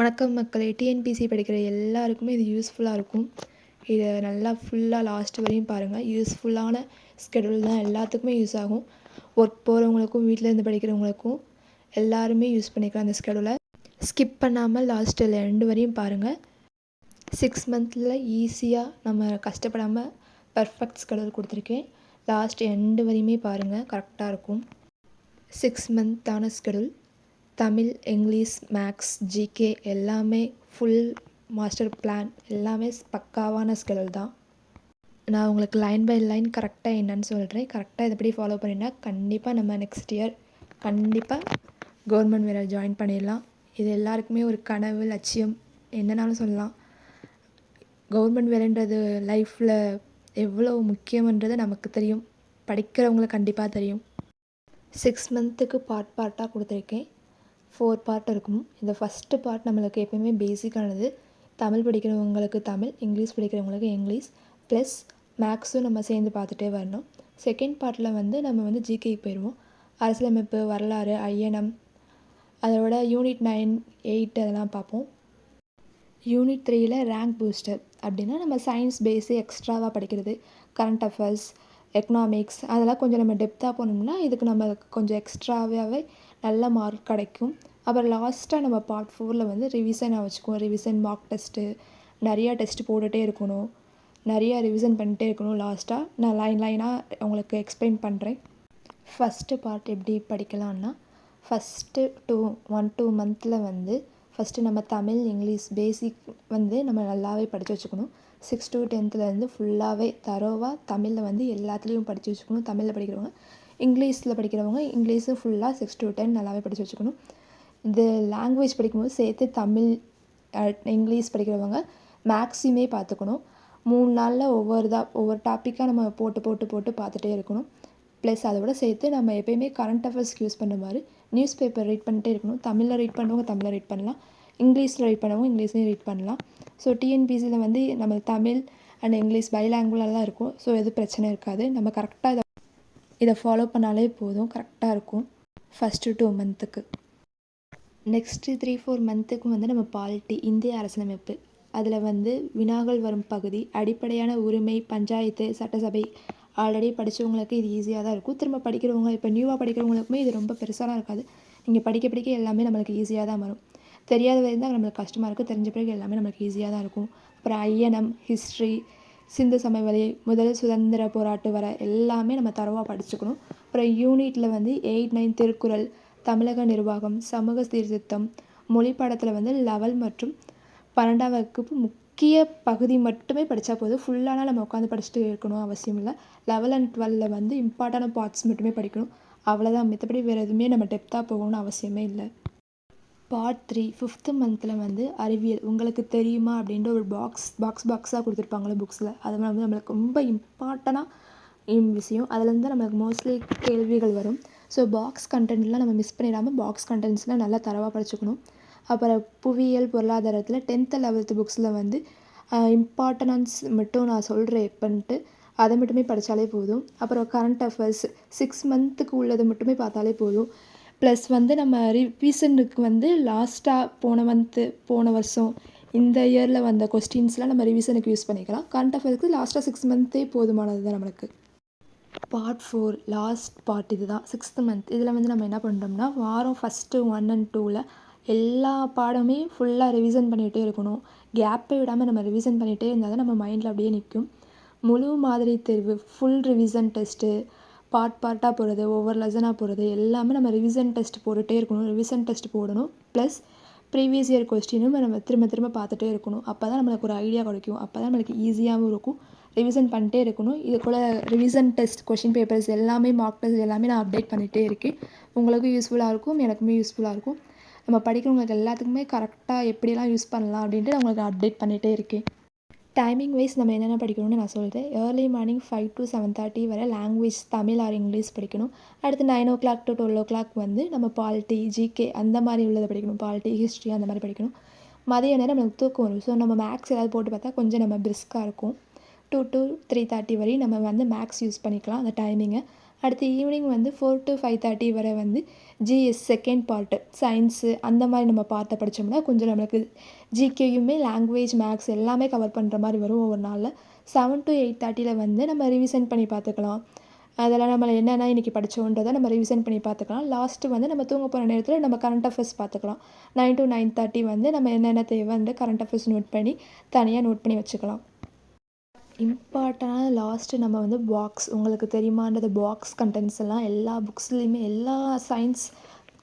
வணக்கம் மக்களே. டிஎன்பிசி படிக்கிற எல்லாருக்குமே இது யூஸ்ஃபுல்லாக இருக்கும். இதை நல்லா ஃபுல்லாக லாஸ்ட் வரையும் பாருங்கள் யூஸ்ஃபுல்லான ஸ்கெடியூல் தான் எல்லாத்துக்குமே யூஸ் ஆகும். ஒர்க் போகிறவங்களுக்கும் வீட்டிலேருந்து படிக்கிறவங்களுக்கும் எல்லாருமே யூஸ் பண்ணிக்கலாம் அந்த ஸ்கெடியூலை ஸ்கிப் பண்ணாமல் லாஸ்ட்டில் ரெண்டு வரையும் பாருங்கள் சிக்ஸ் மந்தில் ஈஸியாக நம்ம கஷ்டப்படாமல் பர்ஃபெக்ட் ஸ்கெடியூல் கொடுத்துருக்கேன். லாஸ்ட் எண்டு வரையுமே பாருங்கள் கரெக்டாக இருக்கும். Six மந்தான schedule Tamil English maths GK எல்லாமே ஃபுல் மாஸ்டர் பிளான் எல்லாமே பக்காவான ஸ்கில் தான். நான் உங்களுக்கு லைன் பை லைன் கரெக்டாக என்னன்னு சொல்கிறேன் கரெக்டாக எப்படி ஃபாலோ பண்ணினா கண்டிப்பாக நம்ம நெக்ஸ்ட் இயர் கண்டிப்பாக கவர்மெண்ட் வேலை ஜாயின் பண்ணிடலாம். இது எல்லாருக்குமே ஒரு கனவு லட்சியம் என்னன்னாலும் சொல்லலாம். கவர்மெண்ட் வேலைன்றது லைஃப்பில் எவ்வளோ முக்கியம்ன்றது நமக்கு தெரியும். படிக்கிறவங்களுக்கு கண்டிப்பாக தெரியும். சிக்ஸ் மந்த்துக்கு பார்ட் பார்ட்டாக கொடுத்துருக்கேன். ஃபோர் பார்ட் இருக்கும். இந்த ஃபஸ்ட்டு பார்ட் நம்மளுக்கு எப்பயுமே பேசிக்கானது தமிழ் படிக்கிறவங்களுக்கு தமிழ் இங்கிலீஷ் படிக்கிறவங்களுக்கு இங்கிலீஷ் ப்ளஸ் மேக்ஸும் நம்ம சேர்ந்து பார்த்துட்டே வரணும். செகண்ட் பார்ட்டில் வந்து நம்ம வந்து ஜிகேக்கு போயிடுவோம். அரசியலமைப்பு வரலாறு ஐயனம் அதோட யூனிட் நைன் எயிட் அதெல்லாம் பார்ப்போம். யூனிட் த்ரீயில் ரேங்க் பூஸ்டர் அப்படின்னா நம்ம சயின்ஸ் பேஸு எக்ஸ்ட்ராவாக படிக்கிறது. கரண்ட் அஃபேர்ஸ் எக்கனாமிக்ஸ் அதெல்லாம் கொஞ்சம் நம்ம டெப்த்தாக போனோம்னா இதுக்கு நம்ம கொஞ்சம் எக்ஸ்ட்ராவாகவே நல்ல மார்க் கிடைக்கும். அப்புறம் லாஸ்ட்டாக நம்ம பார்ட் ஃபோரில் வந்து ரிவிசனாக வச்சுக்குவோம். ரிவிசன் மார்க் டெஸ்ட்டு நிறையா டெஸ்ட்டு போட்டுகிட்டே இருக்கணும். நிறையா ரிவிசன் பண்ணிட்டே இருக்கணும் லாஸ்ட்டாக நான் லைன் லைனாக உங்களுக்கு எக்ஸ்பிளைன் பண்ணுறேன் ஃபஸ்ட்டு பார்ட் எப்படி படிக்கலான்னா ஃபஸ்ட்டு டூ ஒன் டூ மந்தில் வந்து ஃபஸ்ட்டு நம்ம தமிழ் இங்கிலீஷ் பேசிக் வந்து நம்ம நல்லாவே படித்து வச்சுக்கணும். சிக்ஸ் டு டென்த்துலேருந்து ஃபுல்லாகவே தரோவாக தமிழில் வந்து எல்லாத்துலேயும் படித்து வச்சுக்கணும். தமிழில் படிக்கிறவங்க. இங்கிலீஷில் படிக்கிறவங்க இங்கிலீஷும் ஃபுல்லாக சிக்ஸ் டு டென் நல்லாவே படித்து வச்சுக்கணும். இது லாங்குவேஜ் படிக்கும்போது சேர்த்து தமிழ் இங்கிலீஷ் படிக்கிறவங்க மேக்ஸிமே பார்த்துக்கணும். மூணு நாளில் ஒவ்வொரு தான் ஒவ்வொரு டாப்பிக்காக நம்ம போட்டு போட்டு போட்டு பார்த்துட்டே இருக்கணும். ப்ளஸ் அதோட சேர்த்து நம்ம எப்போயுமே கரண்ட் அஃபேர்ஸ்க்கு யூஸ் பண்ணுற மாதிரி நியூஸ் பேப்பர் ரீட் பண்ணிட்டே இருக்கணும். தமிழில் ரீட் பண்ணுறவங்க தமிழில் ரீட் பண்ணலாம். இங்கிலீஷில் ரீட் பண்ணவங்க இங்கிலீஷ்லேயும் ரீட் பண்ணலாம். ஸோ டிஎன்பிசியில் வந்து நம்ம தமிழ் அண்ட் இங்கிலீஷ் பைலாங்குலலாம் இருக்கும். ஸோ எதுவும் பிரச்சனை இருக்காது. நம்ம கரெக்டாக இதை இதை ஃபாலோ பண்ணாலே போதும் கரெக்டாக இருக்கும். ஃபஸ்ட்டு டூ மந்த்துக்கு நெக்ஸ்ட்டு த்ரீ ஃபோர் மந்த்துக்கும் வந்து நம்ம பாலிட்டி இந்திய அரசியலமைப்பு அதில் வந்து வினாகள் வரும் பகுதி அடிப்படையான உரிமை பஞ்சாயத்து சட்டசபை. ஆல்ரெடி படித்தவங்களுக்கு இது ஈஸியாக தான் இருக்கும். திரும்ப படிக்கிறவங்க இப்போ நியூவாக படிக்கிறவங்களுக்குமே இது ரொம்ப பெருசாலாம் இருக்காது. நீங்கள் படிக்க படிக்க எல்லாமே நம்மளுக்கு ஈஸியாக தான் வரும். தெரியாத வரையும் தான் நம்மளுக்கு கஷ்டமாக இருக்குது தெரிஞ்ச பிறகு எல்லாமே நம்மளுக்கு ஈஸியாக தான் இருக்கும். அப்புறம் ஐஎன்எம் ஹிஸ்ட்ரி சிந்து சமவெளி முதல் சுதந்திர போராட்டு வர எல்லாமே நம்ம தரவாக படிச்சுக்கணும். அப்புறம் யூனிட்டில் வந்து எயிட் நைன் திருக்குறள் தமிழக நிர்வாகம் சமூக சீர்திருத்தம் மொழி பாடத்தில் வந்து லெவல் மற்றும் பன்னெண்டாம் வகுப்பு முக்கிய பகுதி மட்டுமே படித்தா போதும். ஃபுல்லானால் நம்ம உட்காந்து படிச்சுட்டு இருக்கணும் அவசியம் இல்லை. லெவல் அண்ட் டுவெலில் வந்து இம்பார்ட்டான பார்ட்ஸ் மட்டுமே படிக்கணும். அவ்வளோதான் மற்றபடி வேறு எதுவுமே நம்ம டெப்த்தாக போகணும்னு அவசியமே இல்லை. பார்ட் த்ரீ ஃபிஃப்த்து மந்தில் வந்து அறிவியல் உங்களுக்கு தெரியுமா அப்படின்ற ஒரு பாக்ஸ் பாக்ஸ் பாக்ஸாக கொடுத்துருப்பாங்களே புக்ஸில் அது வந்து நம்மளுக்கு ரொம்ப இம்பார்ட்டனாக விஷயம். அதுலேருந்து நம்மளுக்கு மோஸ்ட்லி கேள்விகள் வரும். ஸோ பாக்ஸ் கண்டென்ட்லாம் நம்ம மிஸ் பண்ணிடாமல் பாக்ஸ் கண்டென்ட்ஸ்லாம் நல்லா தரவாக படிச்சுக்கணும். அப்புறம் புவியியல் பொருளாதாரத்தில் டென்த்து லெவல்த்து புக்ஸில் வந்து இம்பார்ட்டனன்ஸ் மட்டும் நான் சொல்கிறேன் எப்பன்ட்டு. அதை மட்டுமே படித்தாலே போதும். அப்புறம் கரண்ட் அஃபேர்ஸ் சிக்ஸ் மந்த்துக்கு உள்ளது மட்டுமே பார்த்தாலே போதும். ப்ளஸ் வந்து நம்ம ரிவிஷனுக்கு வந்து லாஸ்ட்டாக போன மந்த்து போன வருஷம் இந்த இயரில் வந்த கொஸ்டின்ஸ்லாம் நம்ம ரிவிஷனுக்கு யூஸ் பண்ணிக்கலாம். கரண்ட் அஃபேர்ஸ்க்கு லாஸ்ட்டாக சிக்ஸ் மந்த்தே போதுமானது தான் நம்மளுக்கு. பார்ட் ஃபோர் லாஸ்ட் பார்ட் இது தான் சிக்ஸ்த் மந்த் இதில் வந்து நம்ம என்ன பண்ணுறோம்னா வாரம் ஃபஸ்ட்டு ஒன் அண்ட் டூவில் எல்லா பாடமே ஃபுல்லாக ரிவிஷன் பண்ணிகிட்டே இருக்கணும். கேப்பே விடாமல் நம்ம ரிவிஷன் பண்ணிகிட்டே இருந்தால் தான் நம்ம மைண்டில் அப்படியே நிற்கும் முழு மாதிரி தேர்வு ஃபுல் ரிவிஷன் டெஸ்ட்டு பார்ட் பார்ட்டாக போகிறது ஒவ்வொரு லெசனாக போகிறது எல்லாமே நம்ம ரிவிஷன் டெஸ்ட் போட்டுகிட்டே இருக்கணும். ரிவிஷன் டெஸ்ட் போடணும். ப்ளஸ் ப்ரீவியஸ் இயர் கொஸ்டினும் நம்ம திரும்ப திரும்ப பார்த்துட்டே இருக்கணும். அப்போ தான் நம்மளுக்கு ஒரு ஐடியா கிடைக்கும். அப்போ தான் நம்மளுக்கு ஈஸியாகவும் இருக்கும். ரிவிஷன் பண்ணிட்டே இருக்கணும். இது கூட ரிவிஷன் டெஸ்ட் கொஷின் பேப்பர்ஸ் எல்லாமே மார்க் டெஸ்ட் எல்லாமே நான் அப்டேட் பண்ணிகிட்டே இருக்கேன். உங்களுக்கும் யூஸ்ஃபுல்லாக இருக்கும். எனக்குமே யூஸ்ஃபுல்லாக இருக்கும். நம்ம படிக்கிறவங்களுக்கு எல்லாத்துக்குமே கரெக்டாக எப்படியெல்லாம் யூஸ் பண்ணலாம் அப்படின்ட்டு நான் உங்களுக்கு அப்டேட் பண்ணிகிட்டே இருக்கேன். டைமிங் வைஸ் நம்ம என்னென்ன படிக்கணும்னு நான் சொல்கிறேன் early morning five to seven thirty வரை லாங்குவேஜ் தமிழ் ஆர் இங்கிலீஷ் படிக்கணும். அடுத்து nine o'clock to twelve o'clock வந்து நம்ம பாலிட்டி ஜிகே அந்த மாதிரி உள்ளதை படிக்கணும். பாலிட்டி ஹிஸ்ட்ரி அந்த மாதிரி படிக்கணும். மதிய நேரம் நமக்கு தூக்கம் வரும். ஸோ நம்ம மேக்ஸ் ஏதாவது போட்டு பார்த்தா கொஞ்சம் நம்ம பிரிஸ்காக இருக்கும். டூ டு த்ரீ தேர்ட்டி வரையும் நம்ம வந்து மேக்ஸ் யூஸ் பண்ணிக்கலாம். அந்த டைமிங்கை அடுத்து ஈவினிங் வந்து ஃபோர் டு ஃபைவ் தேர்ட்டி வரை வந்து ஜிஎஸ் செகண்ட் பார்ட்டு சயின்ஸு அந்த மாதிரி நம்ம பார்ட்டை படித்தோம்னா கொஞ்சம் நம்மளுக்கு ஜிகேயுமே லாங்குவேஜ் மேக்ஸ் எல்லாமே கவர் பண்ணுற மாதிரி வரும் ஒவ்வொரு நாளில். செவன் டு எயிட் தேர்ட்டியில் வந்து நம்ம ரிவிஷன் பண்ணி பார்த்துக்கலாம். அதெல்லாம் நம்ம என்னென்ன இன்றைக்கி படித்தோன்றதை நம்ம ரிவிஷன் பண்ணி பார்த்துக்கலாம். லாஸ்ட்டு வந்து நம்ம தூங்க போகிற நேரத்தில் நம்ம கரண்ட் அஃபேர்ஸ் பார்த்துக்கலாம். நைன் டு நைன் தேர்ட்டி வந்து நம்ம என்னென்ன தேவைன்னு கரண்ட் அஃபேர்ஸ் நோட் பண்ணி தனியாக நோட் பண்ணி வச்சுக்கலாம். இம்பார்ட்டனான லாஸ்ட்டு நம்ம வந்து பாக்ஸ் உங்களுக்கு தெரியுமான்றது பாக்ஸ் கண்டென்ட்ஸ் எல்லாம் எல்லா புக்ஸ்லேயுமே எல்லா சயின்ஸ்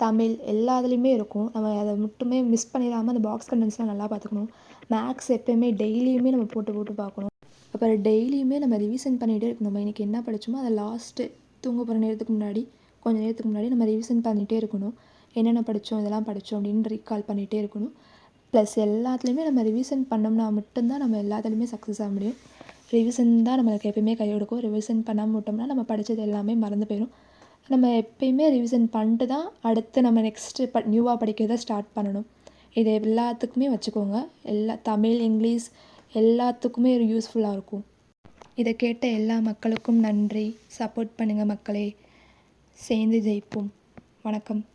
தமிழ் எல்லா இதுலேயுமே இருக்கும். நம்ம அதை மட்டுமே மிஸ் பண்ணிடாமல் அந்த பாக்ஸ் கண்டென்ட்ஸ்லாம் நல்லா பார்த்துக்கணும். மேக்ஸ் எப்போயுமே டெய்லியுமே நம்ம போட்டு போட்டு பார்க்கணும். அப்புறம் டெய்லியுமே நம்ம ரிவிஷன் பண்ணிகிட்டே இருக்கணும். நம்ம இன்றைக்கி என்ன படித்தோமோ அதை லாஸ்ட்டு தூங்க போகிற நேரத்துக்கு முன்னாடி கொஞ்சம் நேரத்துக்கு முன்னாடி நம்ம ரிவிஷன் பண்ணிகிட்டே இருக்கணும். என்னென்ன படித்தோம் இதெல்லாம் படித்தோம் அப்படின்னு ரீகால் பண்ணிகிட்டே இருக்கணும். ப்ளஸ் எல்லாத்துலேயுமே நம்ம ரிவிஷன் பண்ணோம்னா மட்டும்தான் நம்ம எல்லாத்துலேயுமே சக்ஸஸ் ஆக முடியும். ரிவிஷன் தான் நம்மளுக்கு எப்பயுமே கை கொடுக்கும். ரிவிஷன் பண்ணாமல் விட்டோம்னா நம்ம படித்தது எல்லாமே மறந்து போயிடும் நம்ம எப்பயுமே ரிவிஷன் பண்ணிட்டு தான் அடுத்து நம்ம நெக்ஸ்ட்டு ப நியூவாக படிக்கிறத ஸ்டார்ட் பண்ணணும். இது எல்லாத்துக்குமே வச்சுக்கோங்க. எல்லா தமிழ் இங்கிலீஷ் எல்லாத்துக்குமே ஒரு யூஸ்ஃபுல்லாக இருக்கும். இதை கேட்ட எல்லா மக்களுக்கும் நன்றி. சப்போர்ட் பண்ணுங்கள் மக்களே. சேர்ந்து ஜெயிப்போம். வணக்கம்.